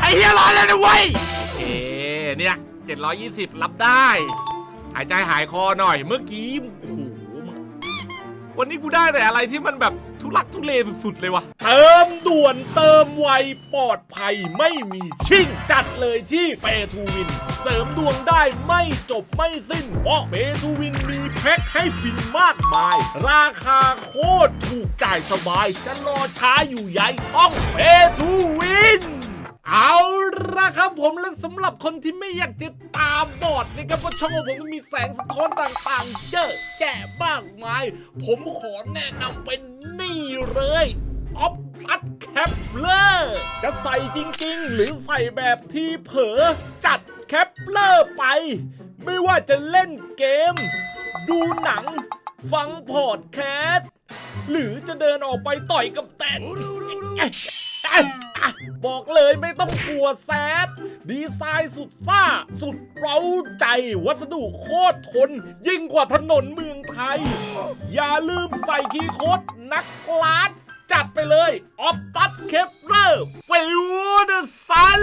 ไอ้เฮียร้อนแล้วนะเว้ยโอเคเนี่ย720 รับได้ หายใจหายคอหน่อยเมื่อกี้โอ้โหมึงวันนี้กูได้แต่อะไรที่มันแบบทุลักทุเลสุดๆเลยวะเติมด่วนเติมไวปลอดภัยไม่มีชิ่งจัดเลยที่เปทูวิน เสริมดวงได้ไม่จบไม่สิ้น เพราะเปทูวินมีแพ็คให้ฟินมากมาย ราคาโคตรถูกจ่ายสบาย จะรอช้าอยู่ใหญ่ต้องเปทูวิน เอาละครับผมและสำหรับคนที่ไม่อยากจะตาบอดนะครับเพราะช่องของผมมันมีแสงสะท้อนต่างๆ เยอะแยะมากมาย ผมขอแนะนำเป็นนี่เลยออฟตัดแคปเลอร์จะใส่จริงๆ หรือใส่แบบที่เผลอจัดแคปเลอร์ไป ไม่ว่าจะเล่นเกม ดูหนัง ฟังพอดแคสต์ หรือจะเดินออกไปต่อยกับแตน บอกเลยไม่ต้องกลัวแซดดีไซน์สุดซ่า สุดเร้าใจ วัสดุโคตรทน ยิ่งกว่าถนนเมืองไทย อย่าลืมใส่คีย์โค้ดนักลาดจัดไปเลยออฟตัดเคปเลอร์ฟิวเดอร์ซัน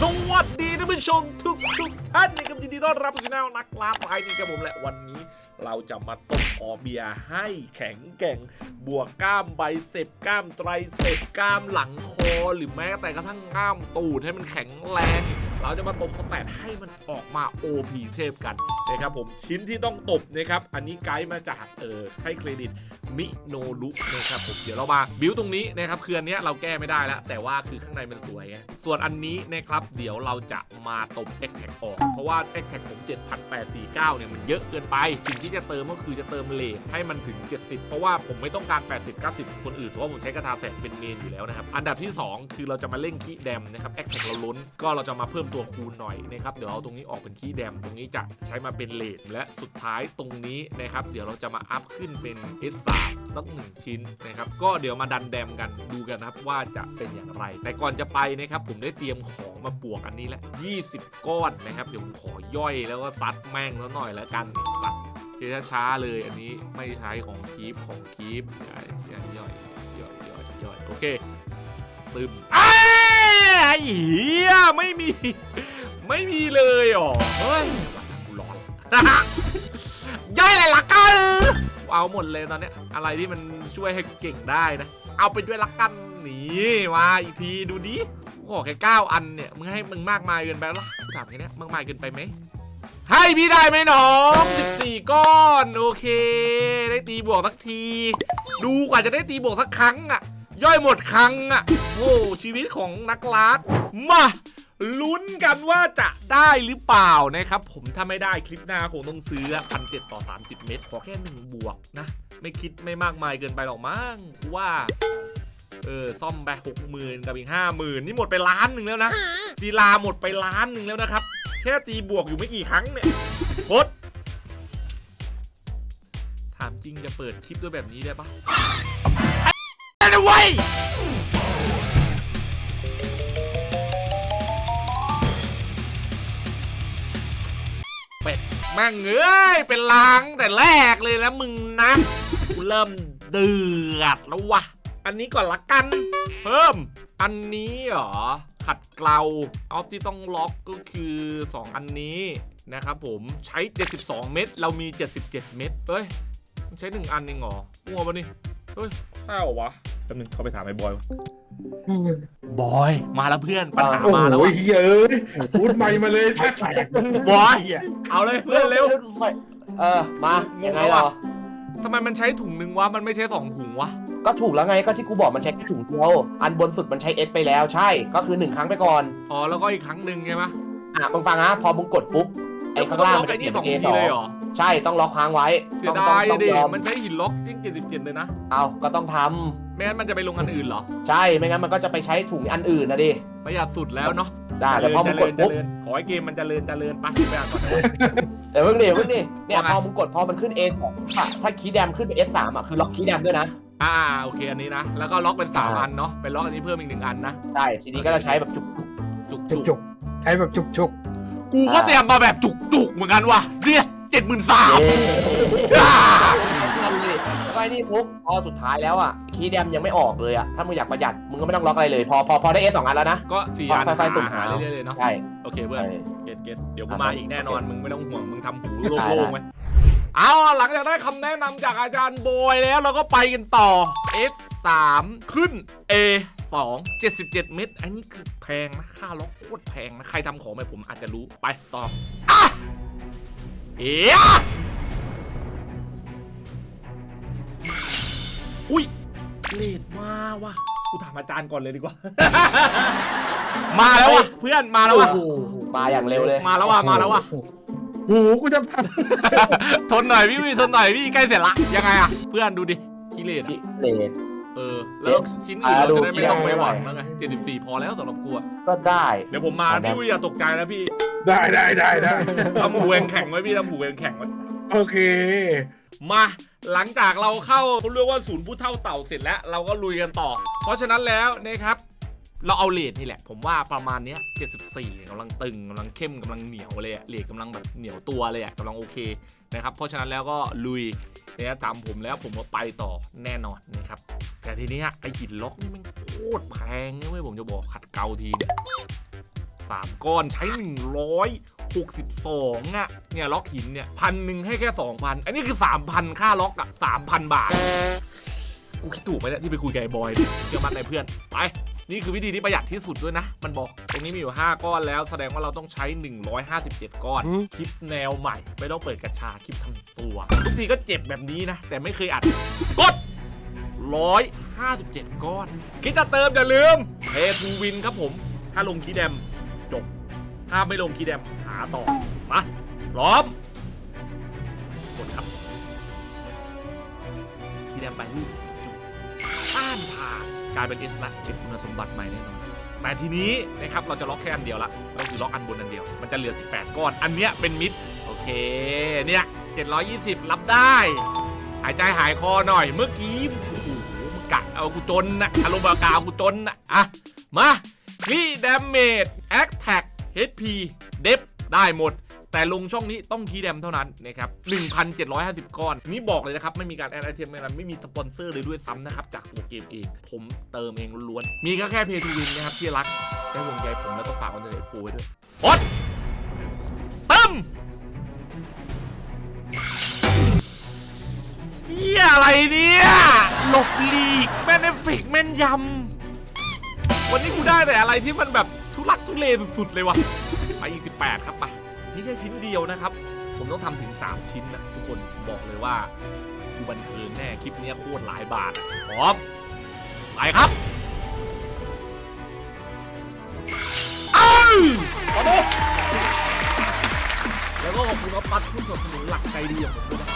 สวัสดีท่านผู้ชมทุกทุกท่านนะครับยินดีต้อนรับสู่ช่องนักล่าไทยนี่ครับผมและวันนี้ เราจะมาต้มออเบียให้แข็งแกร่ง บวกกล้ามใบเสพกล้ามไตรเสพกล้ามหลังคอ หรือแม้แต่กระทั่งกล้ามตูดให้มันแข็งแรง เราจะมาตบสแตทให้มันออกมา OP เทพกันนะครับผมชิ้นที่ต้องตบนะครับอันนี้ไกด์มาจากเออให้เครดิตมิโนรุนะครับผมเดี๋ยวเรามาบิวตรงนี้นะครับคืออันเนี้ยเราแก้ไม่ได้แล้ว แต่ว่าคือข้างในมันสวยไงส่วนอันนี้นะครับเดี๋ยวเราจะมาตบ e x t a g ออก เพราะว่า e x t a g ผม 7849 เนี่ยมันเยอะเกินไป สิ่งที่จะเติมก็คือจะเติมเลทให้มันถึง 70 เพราะว่าผมไม่ต้องการ 80 90 คนอื่นเพราะว่าผมใช้กระทาแสงเป็นเมนอยู่แล้วนะครับอันดับที่ 2 คือเราจะมาเล่นคีแดมนะครับ e x t a g เราล้นก็เราจะมาเพิ่มตัวคูณหน่อยนะครับเดี๋ยวเอาตรงนี้ออกเป็นคีแดม ตรงนี้จะใช้มาเป็นเลทและสุดท้ายตรงนี้นะครับเดี๋ยวเราจะมาอัพขึ้นเป็น S3 สักหนึ่งชิ้นนะครับก็เดี๋ยวมาดันแดมกันดูกันนะครับว่าจะเป็นอย่างไร แต่ก่อนจะไปนะครับผมได้เตรียมของมาบวกอันนี้แหละ20 ก้อนนะครับเดี๋ยวผมขอย่อยแล้วก็ซัดแม่งแล้วหน่อยแล้วกันสัตว์คือช้าๆเลยอันนี้ไม่ใช้ของคีปของคีปย่อยย่อยย่อยย่อยย่อยโอเคตึมอ้า เหี้ยไม่มี ไม่มีเลยเหรอเฮ้ยกูร้อนย่อยอะไรล่ะกันเอาหมดเลยตอนนี้อะไรที่มันช่วยให้เก่งได้นะ เอาไปด้วยละกันนี่มาอีกทีดูดิขอแค่เก้าอันเนี่ยมึงให้มึงมากมายเกินไปแล้วถามแค่นี้มากมายเกินไปไหมให้พี่ได้ไหมน้อง14 ก้อน โอเค ได้ตีบวกสักที ดูกว่าจะได้ตีบวกสักครั้งอะ ย่อยหมดครั้งอะ โอ้ชีวิตของนักลาดมาลุ้นกันว่าจะได้หรือเปล่านะครับ ผมถ้าไม่ได้คลิปหน้าคงต้องซื้อพันเต่อ 30 เมตร ขอแค่หนึ่งบวกนะ ไม่คิดไม่มากมายเกินไปหรอกมั้งว่าเออซ่อมไปหกหมื่นกับอีกห้าหมื่นนี่หมดไปล้านหนึ่งแล้วนะศิลาหมดไปล้านหนึ่งแล้วนะครับ แค่ตีบวกอยู่ไม่กี่ครั้งเนี่ยกดถามจริงจะเปิดคลิปด้วยแบบนี้ได้ปะ ไอ้นะเว้เป็ดแม่งเอ้ยเป็นลางแต่แรกเลยแล้วมึงนะกูเริ่มเดือดแล้ววะอันนี้ก่อนละกัน เพิ่ม อันนี้เหรอขัดเกลาออฟที่ต้องล็อกก็คือ 2 อันนี้นะครับผมใช้ 72 เม็ดเรามี 77 เม็ดเฮ้ย มันใช้ 1 อันเองเหรอมัวปะนี่ เฮ้ยใช่เหรอวะแป๊บนึงเขาไปถามไอ้บอยวะบอย มาแล้วเพื่อนปัญหาโอ้มาแล้วโหวะเฮ้ยพูดใหม่มาเลยแค่บอยเอาเลยเพื่อนเร็วเออ มางยังงแล้ไงวเหรอะอทำไมมันใช้ถุงหนึ่งวะมันไม่ใช่สองถุงวะก็ถูกแล้วไงก็ที่กูบอกมันใช้แค่ถุงเดียว อันบนสุดมันใช้เอสไปแล้วใช่ ก็คือหนึ่งครั้งไปก่อน อ๋อแล้วก็อีกครั้งหนึ่งใช่ไหมอะมึงฟังนะ พอมึงกดปุ๊บ ไอ้ข้างล่างแล้วมันไอ้จะเปนี่ลี่ยนสองเป็น A สองทีเลยเหรอ ใช่ต้องล็อกค้างไว้เสีต้ยองดายต้องดิยอมมันใช้หินล็อกจิ้งเจ็ดสิบเจ็ดเลยนะเอาก็ต้องทำไม่งั้นมันจะไปลงอันอื่นเหรอใช่ไม่งั้นมันก็จะไปใช้ถุงอันอื่นนะดิประหยัดสุดแล้วเนาะได้แต่พอมึงกดเจปุ๊บริญขอให้เกมมันเจริญเจริญไปไปอ่านก่อนนะ เดี๋ยวเพิ่งดิเพิ่งดิเนี่ยว่าไง พอมึงกดพอมันขึ้น A สองอะถ้าคีย์แดมขึ้นเป็น S สามอะคือล็อกคีย์แดมด้วยนะ อ่าโอเคอันนี้นะ แล้วก็ล็อกเป็นสามอ่า อันเนาะเป็นล็อกอันนี้เพิ่มอีกหนึ่งอันนะใช่ ทีนี้ก็จะใช้แบบจุกจุกจุจุกกจุกใช้แบบจุกจุกกูก็เตรียมมาแบบจุกจุกเหมือนกันว่ะเนี่ย เจ็ดหมื่นสามๆเย้กันเลยใช่ปไม่นี่ฟุกพอสุดท้ายแล้วอะคีย์แดมยังไม่ออกเลยอะถ้ามึงอยากประหยัดมึงก็ไม่ต้องล็อกอะไรเลย พอพอพอได้เอสสองอันแล้วนะ ก็สี่อันไฟๆสุ่มหาเรื่อยๆเลยเนาะใช่ โอเคเพื่อนใช่เก็ตเก็ตเดี๋ยวกูอะมาอีกแน่นอนโอเคมึงไม่ต้องห่วงมึงทำหูได้โล่ได้งๆไว้เอาล่ะหลังจากได้คำแนะนำจากอาจารย์โบยแล้วเราก็ไปกันต่อ S 3ขึ้น A 2 77 เม็ดอันนี้คือแพงนะค่าล็อกโคตรแพงนะ ใครทำของไปผมอาจจะรู้ไปต่ออะ เอ๊ะอุ้ยเลดมาว่ะกูถามอาจารย์ก่อนเลยดีกว่า มาแล้วว่ะเพื่อนมาแล้วว่ะโอ้โหมาอย่างเร็วเลย มาแล้วว่ะมาแล้วว่ะหูกูจะพังทนหน่อยพี่วีทนหน่อยพี่ใกล้เสร็จละยังไงอะเพื่อนดูดิขี้เลดอะพี่เลดเออ แล้วชิ้นอื่นอ่าเราจะได้ไม่ต้องดูไปขี้หวังได้แล้วไง74พอแล้วสำหรับกูอะก็ได้ เดี๋ยวผมมาอ่าได้พี่วีอย่าตกใจนะพี่ได้ได้ได้ได้ทำหูแหวงแข็งไว้พี่ทำหูแหวงแข็งไว้โอเค มาหลังจากเราเข้าเขาเรียกว่าศูนย์ผู้เท่าเต่าเสร็จแล้ว เราก็ลุยกันต่อ เพราะฉะนั้นแล้วนะครับ เราเอาเลดนี่แหละ ผมว่าประมาณเนี้ย74กำลังตึงกำลังเข้มกำลังเหนียวเลยอะเลดกำลังแบบเหนียวตัวเลยอะกำลังโอเค นะครับ เพราะฉะนั้นแล้วก็ลุยเนี่ยตามผมแล้วผมก็ไปต่อแน่นอนนะครับ แต่ทีนี้ไอหินล็อกนี่มันโคตรแพงนะเว้ยผมจะบอกขัดเกลาทีเนี่ยสามก้อนใช้หนึ่งร้อยหกสิบสองอะเนี่ยล็อกหินเนี่ยพันหนึ่งให้แค่สองพันอันนี้คือสามพันค่าล็อกอะสามพันบาท กูคิดถูกไหมเนี่ยที่ไปคุยกับไอ้บอยเนี่ยเชื่อมั่นในเพื่อน ไป นี่คือวิธีที่ประหยัดที่สุดด้วยนะ มันบอก ตรงนี้มีอยู่ 5 ก้อนแล้ว แสดงว่าเราต้องใช้ 157 ก้อน คลิปแนวใหม่ ไม่ต้องเปิดกระชา คลิปทั้งตัว ทุกทีก็เจ็บแบบนี้นะ แต่ไม่เคยอัด กด157ก้อน คิดจะเติมอย่าลืมเพทูวินครับผม ถ้าลงคีย์แดมจบ ถ้าไม่ลงคีย์แดมหาต่อ มาพร้อม กดครับคีย์แดมไปลูก ลายเป็นเอสละเก็บคุณสมบัติใหม่แน่นอนแต่ทีนี้นะครับเราจะล็อกแค่อันเดียวละก็คือล็อกอันบนอันเดียว มันจะเหลือ 18 ก้อน อันเนี้ยเป็นมิดโอเคเนี่ย720 รับได้ หายใจหายคอหน่อยเมื่อกี้โอ้โหมึงกะเอากูจนนะอารมณ์แบบกะเอากูจนนะอะมานี่ดาเมจแอคแท็ก HP เดฟได้หมด แต่ลงช่องนี้ต้องคีย์แดมเท่านั้นนะครับ1,750 ก้อน นี่บอกเลยนะครับ ไม่มีการแอดไอเทมอะไรไม่มีสปอนเซอร์เลยด้วยซ้ำนะครับ จากตัวเกมเอง ผมเติมเองล้วนๆมีแค่แค่เพย์ทูวินนะครับที่รักได้ห่วงใยผมแล้วก็ฝากคอนเทนต์ฟูไว้ด้วยพดตึมเฮียอะไรเนี่ยหลบหลีกแม่นเอฟเฟกแม่นยำวันนี้กูได้แต่อะไรที่มันแบบทุลักทุเลสุดๆเลยวะไปอีก18 ครับไป นี่แค่ชิ้นเดียวนะครับ ผมต้องทำถึง 3 ชิ้นนะทุกคนบอกเลยว่ากูบันเทิงแน่คลิปเนี้ยโคตรหลายบาทอะพร้อมไปครับเอ้ยมาดูแล้วก็ขอบคุณอัปปัดผู้สนับสนุนหลักใจดีของผมด้วยนะ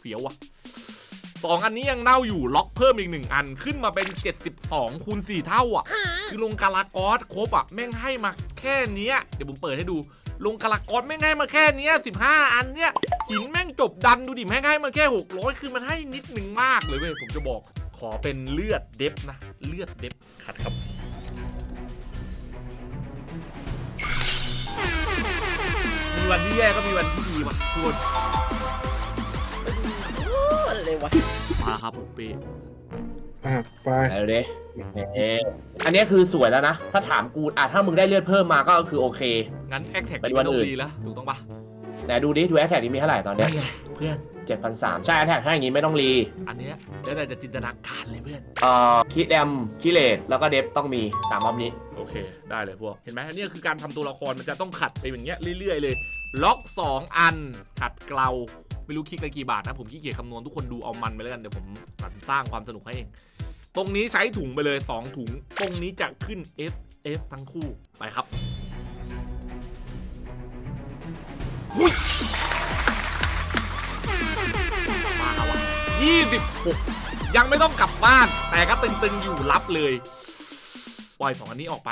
เฟี้ยววะสองอันนี้ยังเน่าอยู่ล็อกเพิ่มอีกหนึ่งอันขึ้นมาเป็น 72คูณ4เท่าอะ คือลงกาลากอสครบอะ แม่งให้มาแค่เนี้ยเดี๋ยวผมเปิดให้ดู ลงกาลากอสแม่งให้มาแค่เนี้ย15 อันเนี้ยหินแม่งจบดันดูดิแม่งให้มาแค่ 600 คือมันให้นิดหนึ่งมากเลยเว้ยผมจะบอกขอเป็นเลือดเดฟนะ เลือดเดฟขัดครับมีวันที่แย่ก็มีวันที่ดีว่ะทุกคนอะไรวะมาครับผมเป้ อะไปเอาเลยเอ๊ะอันนี้คือสวยแล้วนะ ถ้าถามกูอะถ้ามึงได้เลือดเพิ่มมาก็คือโอเค งั้นแอคแท็กไปไม่ดูอันต้องอื่น ดีแล้วถูกต้องปะไหนดูดิดูแอคแท็กนี้มีเท่าไหร่ตอนเนี้ยนี่ไงเพื่อนเจ็ดพันสามใช่แอคแท็กถ้าอย่างงี้ไม่ต้องรีอันเนี้ยแล้วแต่จะจินตนาการเลยเพื่อน เอ่อคิดแดมคิเลตแล้วก็เดฟต้องมีสามรอบนี้ โอเค ได้เลยพวก เห็นไหมเนี่ยคือการทำตัวละครมันจะต้องขัดไปอย่างเงี้ยเรื่อยๆเลย ล็อก 2 อัน ขัดเกลา ไม่รู้คลิกไปกี่บาทนะ ผมขี้เกียจคำนวณทุกคนดูเอามันไปแล้วกัน เดี๋ยวผมสร้างความสนุกให้เอง ตรงนี้ใช้ถุงไปเลย 2 ถุง ตรงนี้จะขึ้น S F ทั้งคู่ไปครับหุ้ยมาแล้ววะ26ยังไม่ต้องกลับบ้าน แต่ก็ตึงๆอยู่รับเลย ปล่อยสองอันนี้ออกไป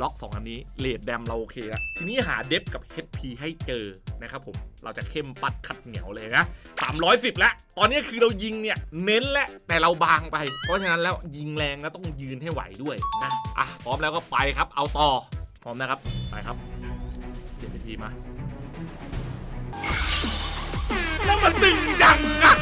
ล็อกสองอันนี้เลดแดมเราโอเคแล้วทีนี้หาเดฟกับ HP ให้เจอนะครับผม เราจะเข้มปัดขัดเหนียวเลยนะ 310 แล้ว ตอนนี้คือเรายิงเนี่ย เน้นและแต่เราบางไป เพราะฉะนั้นแล้วยิงแรงแล้วต้องยืนให้ไหวด้วยนะ อะ พร้อมแล้วก็ไปครับ เอาต่อ พร้อมนะครับ ไปครับเจ็ด HP มา แล้วมันตึงยังอะ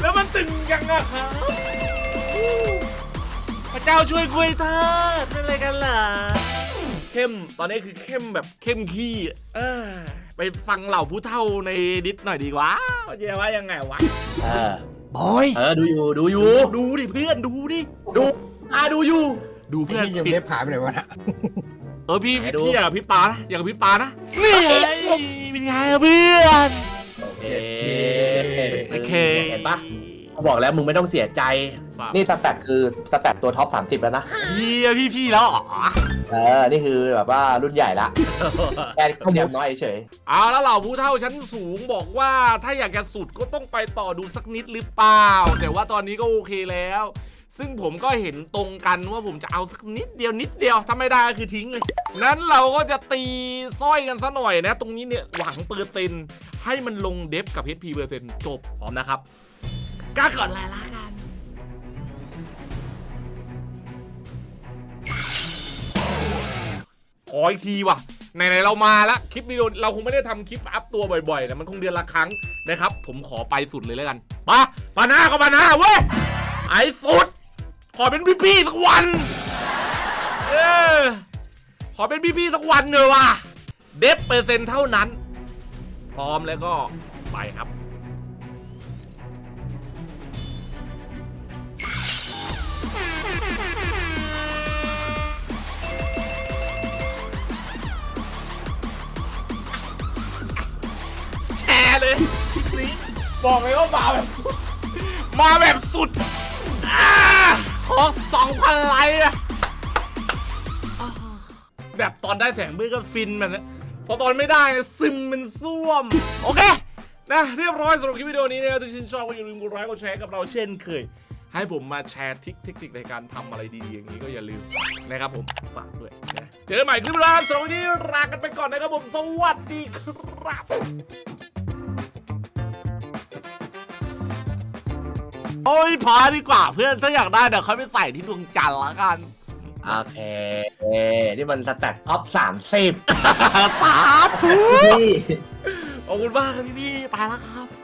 แล้วมันตึงยังอะครับ พระเจ้าช่วยคุยเธอเป็นอะไรกันล่ะเข้มตอนนี้คือเข้มแบบเข้มขี้เออไปฟังเหล่าผู้เท่าในดิสหน่อยดีกว่าเขาจะว่ายังไงวะเออบอยเออดูอยู่ดูอยู่ ดูดิเพื่อนดูดิดูอ่าดูอยู่ ดูเพื่เพื่ออนนยังปิดไม่ผ่านไปไหนวะนะเออพี่ไหนพี่ดูพี่อยากกับพี่ปานะอยากกับพี่ปานะนี่ไงเป็นไงอะเพื่อนโอเคโอเคเห็นปะกู บอกแล้วมึงไม่ต้องเสียใจนี่สแตทคือสแตทตัวท็อป 30 แล้วนะ เฮียพี่พี่แล้วเหรอเออ นี่คือแบบว่ารุ่นใหญ่ละ แค่เรียบน้อยเฉยเอาแล้วเหล่าผู้เท่าชั้นสูงบอกว่าถ้าอยากจะสุดก็ต้องไปต่อดูสักนิดหรือเปล่า แต่ว่าตอนนี้ก็โอเคแล้ว ซึ่งผมก็เห็นตรงกันว่าผมจะเอาสักนิดเดียวนิดเดียวถ้าไม่ได้ก็คือทิ้งเลยนั้นเราก็จะตีสร้อยกันซะหน่อยนะ ตรงนี้เนี่ยหวังเปอร์เซ็นต์ให้มันลงเดฟกับ HP เปอร์เซ็นต์จบพร้อมนะครับ กล้าก่อนเลยละกัน ขออีกทีว่ะไหนๆเรามาล้วคลิปวิดีโอเราคงไม่ได้ทำคลิปอัพตัวบ่อยๆนะมันคงเดือนละครั้งนะครับ ผมขอไปสุดเลยแล้วกันปะปาหน้าก็ปาหน้าเว้ยไอ้สุด ขอเป็นพี่ๆสักวันเออขอเป็นพี่ๆสักวันเนอะว่ะเดฟเปอร์เซ็นต์เท่านั้น พร้อมแล้วก็ไปครับ เลยคลิปนี้บอกเลยว่ามาแบบสุดมาแบบสุดอ่าขอสองพันไลค์อะอ่าแบบตอนได้แสงมืดก็ฟินมันนะพอตอนไม่ได้ซึมเป็นซ่วม โอเค นะเรียบร้อยสำหรับคลิปวิดีโอนี้นะครับถ้าชื่นชอบก็อย่าลืมกดไลค์กดแชร์กับเราเช่นเคย ให้ผมมาแชร์ทริคเทคนิคในการทำอะไรดีๆอย่างนี้ก็อย่าลืมนะครับผมฝากด้วยนะเจอกันใหม่คลิปหน้าสำหรับวันนี้ลากันไปก่อนนะครับผมสวัสดีครับ โอ้ยพอดีกว่าเพื่อนถ้าอยากได้เดี๋ยวเขาไปใส่ที่ดวงจันทร์ละกันๆโอเค นี่มันสแตทท็อป30สาธุนี่ขอบคุณมากครับพี่ๆไปแล้วครับ